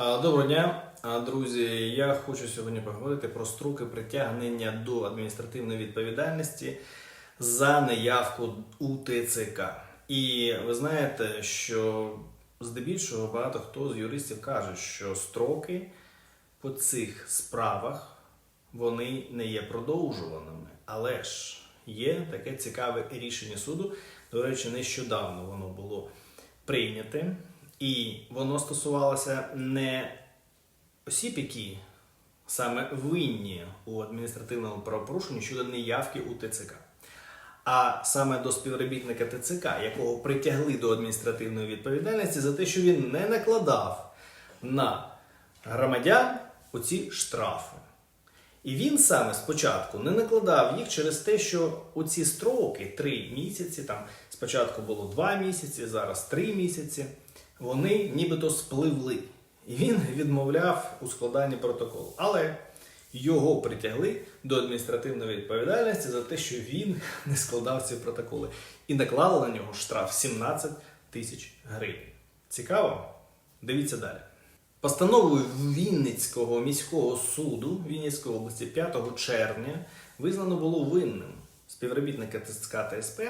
Доброго дня, друзі. Я хочу сьогодні поговорити про строки притягнення до адміністративної відповідальності за неявку у ТЦК. І ви знаєте, що здебільшого багато хто з юристів каже, що строки по цих справах вони не є продовжуваними. Але ж є таке цікаве рішення суду. До речі, нещодавно воно було прийняте, і воно стосувалося не осіб, які саме винні у адміністративному правопорушенні щодо неявки у ТЦК. А саме до співробітника ТЦК, якого притягли до адміністративної відповідальності за те, що він не накладав на громадян оці штрафи. І він саме спочатку не накладав їх через те, що оці строки, три місяці, там спочатку було два місяці, зараз три місяці, вони нібито спливли. І він відмовляв у складанні протоколу. Але його притягли до адміністративної відповідальності за те, що він не складав ці протоколи. І наклали на нього штраф 17 тисяч гривень. Цікаво? Дивіться далі. Постановою Вінницького міського суду Вінницької області 5 червня визнано було винним співробітника ТСК та СП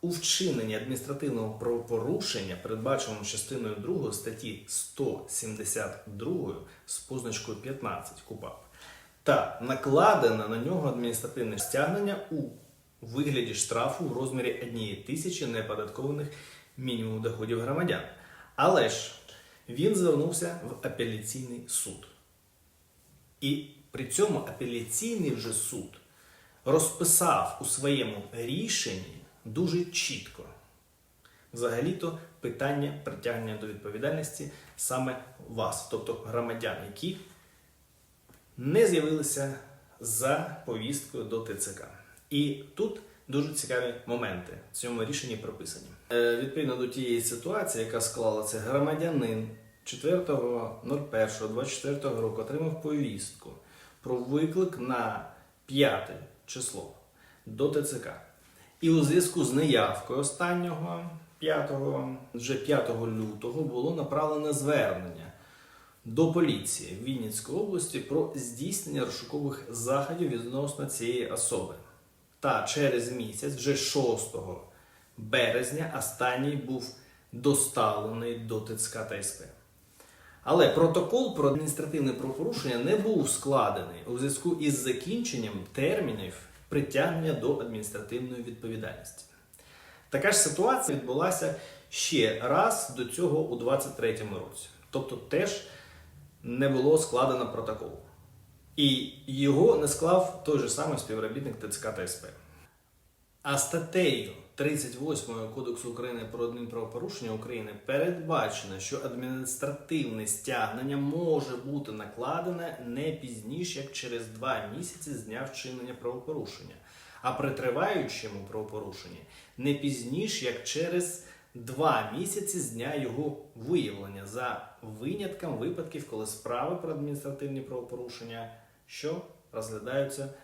у вчиненні адміністративного правопорушення, передбаченому частиною 2 статті 172 з позначкою 15 КУПАП, та накладено на нього адміністративне стягнення у вигляді штрафу в розмірі 1 тисячі неоподаткованих мінімум доходів громадян. Але ж він звернувся в апеляційний суд. І при цьому апеляційний вже суд розписав у своєму рішенні дуже чітко взагалі-то питання притягнення до відповідальності саме вас, тобто громадян, які не з'явилися за повісткою до ТЦК. І тут дуже цікаві моменти в цьому рішенні прописані. Е, відповідно до тієї ситуації, яка склалася, громадянин 4.01.24 року отримав повістку про виклик на 5 число до ТЦК. І у зв'язку з неявкою останнього 5, вже 5 лютого було направлено звернення до поліції Вінницької області про здійснення розшукових заходів відносно цієї особи. Та через місяць, вже 6 березня, останній був доставлений до ТЦК та СП. Але протокол про адміністративне правопорушення не був складений у зв'язку із закінченням термінів притягнення до адміністративної відповідальності. Така ж ситуація відбулася ще раз до цього у 2023 році. Тобто теж не було складено протокол. І його не склав той же самий співробітник ТЦК та СП. А статтею 38 Кодексу України про адмінправопорушення України передбачено, що адміністративне стягнення може бути накладене не пізніше, як через два місяці з дня вчинення правопорушення, а при триваючому правопорушенні не пізніше, як через два місяці з дня його виявлення за винятком випадків, коли справи про адміністративні правопорушення, що розглядаються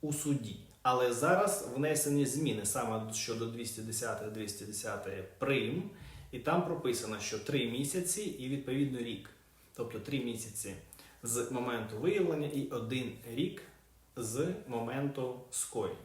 у суді. Але зараз внесені зміни саме щодо 210-210 прим, і там прописано, що 3 місяці і відповідно рік. Тобто 3 місяці з моменту виявлення і 1 рік з моменту скоєння.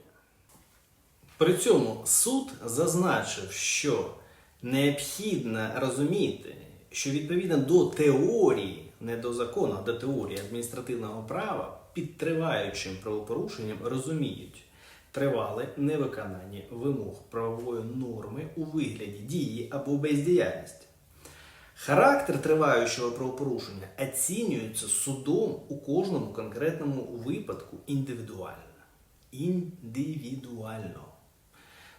При цьому суд зазначив, що необхідно розуміти, що відповідно до теорії, не до закону, а до теорії адміністративного права, під триваючим правопорушенням розуміють тривале невиконання вимог правової норми у вигляді дії або бездіяльності. Характер триваючого правопорушення оцінюється судом у кожному конкретному випадку індивідуально. Індивідуально.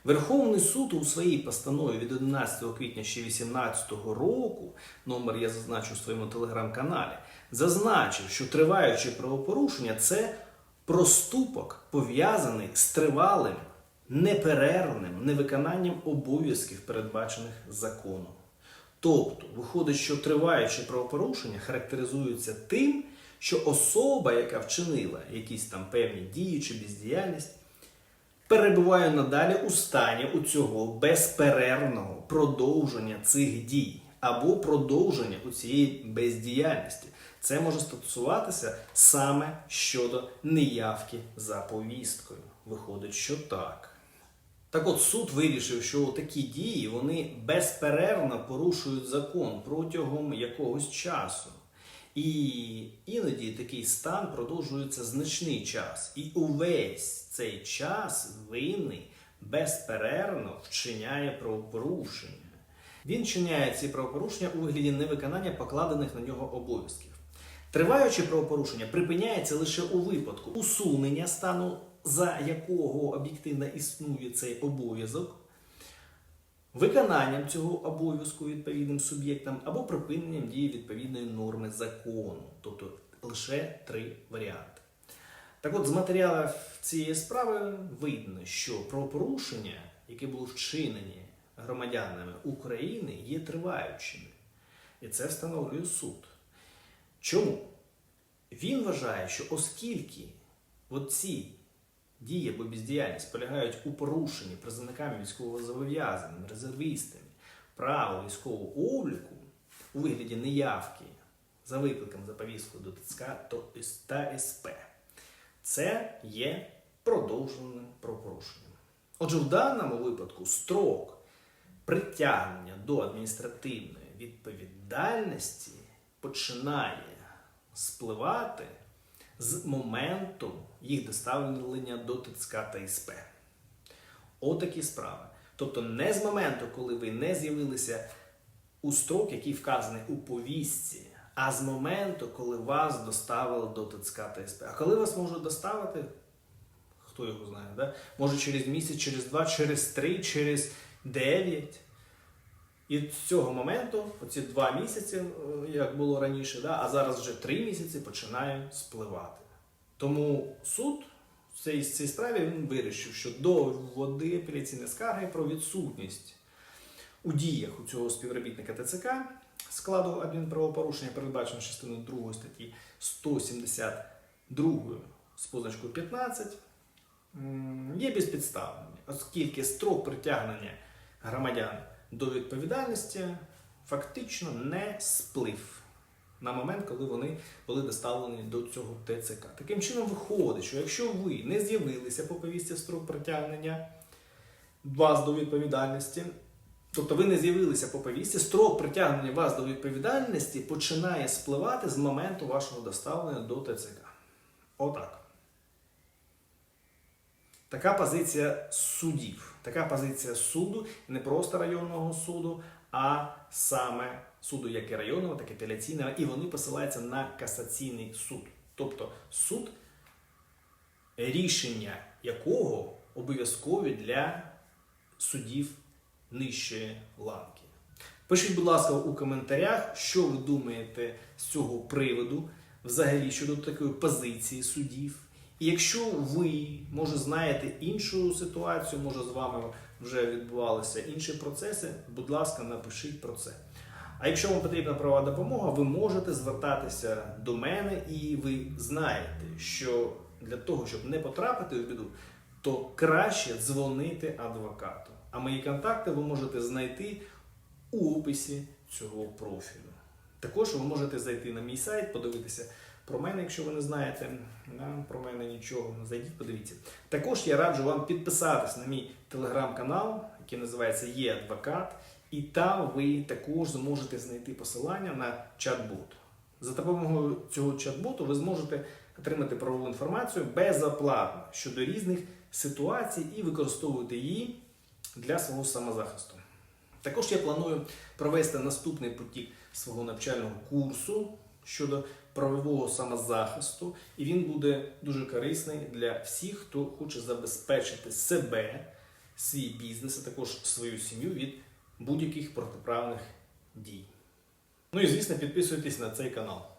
Верховний суд у своїй постанові від 11 квітня ще 2018 року, номер я зазначу в своєму телеграм-каналі, зазначив, що триваюче правопорушення це проступок, пов'язаний з тривалим, неперервним невиконанням обов'язків, передбачених законом. Тобто, виходить, що триваюче правопорушення характеризується тим, що особа, яка вчинила якісь там певні дії чи бездіяльність, перебуває надалі у стані у цього безперервного продовження цих дій. або продовження у цієї бездіяльності. Це може стосуватися саме щодо неявки за повісткою. Виходить, що так. Так от суд вирішив, що такі дії вони безперервно порушують закон протягом якогось часу. І іноді такий стан продовжується значний час. І увесь цей час винний безперервно вчиняє правопорушення. Він вчиняє ці правопорушення у вигляді невиконання покладених на нього обов'язків. Триваюче правопорушення припиняється лише у випадку усунення стану, за якого об'єктивно існує цей обов'язок, виконанням цього обов'язку відповідним суб'єктам або припиненням дії відповідної норми закону. Тобто лише три варіанти. Так от, з матеріалів цієї справи видно, що правопорушення, які були вчинені громадянами України, є триваючими. І це встановлює суд. Чому? Він вважає, що оскільки ці дії або бездіяльність полягають у порушенні призовниками військовозобов'язаними, резервістами права військового обліку у вигляді неявки за викликом за повісткою до ТЦК та СП, це є продовженим правопорушенням. Отже, в даному випадку строк притягнення до адміністративної відповідальності починає спливати з моменту їх доставлення до ТЦК та СП. Отакі справи. Тобто не з моменту, коли ви не з'явилися у строк, який вказаний у повістці, а з моменту, коли вас доставили до ТЦК та СП. А коли вас можуть доставити, хто його знає, да? може через місяць, через два, через три, через дев'ять. І з цього моменту, оці два місяці, е, як було раніше, да, а зараз вже три місяці починає спливати. Тому суд в цій, цій справі він вирішив, що до води апеляційної скарги про відсутність у діях у цього співробітника ТЦК складу адмінправопорушення, передбачено частиною 2 статті 172 з позначкою 15, є безпідставними, оскільки строк притягнення громадян до відповідальності фактично не сплив на момент, коли вони були доставлені до цього ТЦК. Таким чином виходить, що якщо ви не з'явилися по повісті строк притягнення вас до відповідальності, тобто ви не з'явилися по повісті, строк притягнення вас до відповідальності починає спливати з моменту вашого доставлення до ТЦК. Отак. Така позиція судів, така позиція суду, не просто районного суду, а саме суду як і районного, так і апеляційного, і вони посилаються на касаційний суд. Тобто суд, рішення якого обов'язкові для судів нижчої ланки. Пишіть, будь ласка, у коментарях, що ви думаєте з цього приводу, взагалі щодо такої позиції судів. І якщо ви, може, знаєте іншу ситуацію, може з вами вже відбувалися інші процеси, будь ласка, напишіть про це. А якщо вам потрібна правова допомога, ви можете звертатися до мене, і ви знаєте, що для того, щоб не потрапити в біду, то краще дзвонити адвокату. А мої контакти ви можете знайти у описі цього профілю. Також ви можете зайти на мій сайт, подивитися про мене, якщо ви не знаєте про мене нічого, зайдіть, подивіться. Також я раджу вам підписатись на мій телеграм-канал, який називається Є Адвокат, і там ви також зможете знайти посилання на чат-бот. За допомогою цього чат-боту ви зможете отримати правову інформацію безоплатно щодо різних ситуацій і використовувати її для свого самозахисту. Також я планую провести наступний потік свого навчального курсу щодо правового самозахисту, і він буде дуже корисний для всіх, хто хоче забезпечити себе, свій бізнес, а також свою сім'ю від будь-яких протиправних дій. Ну і звісно, підписуйтесь на цей канал.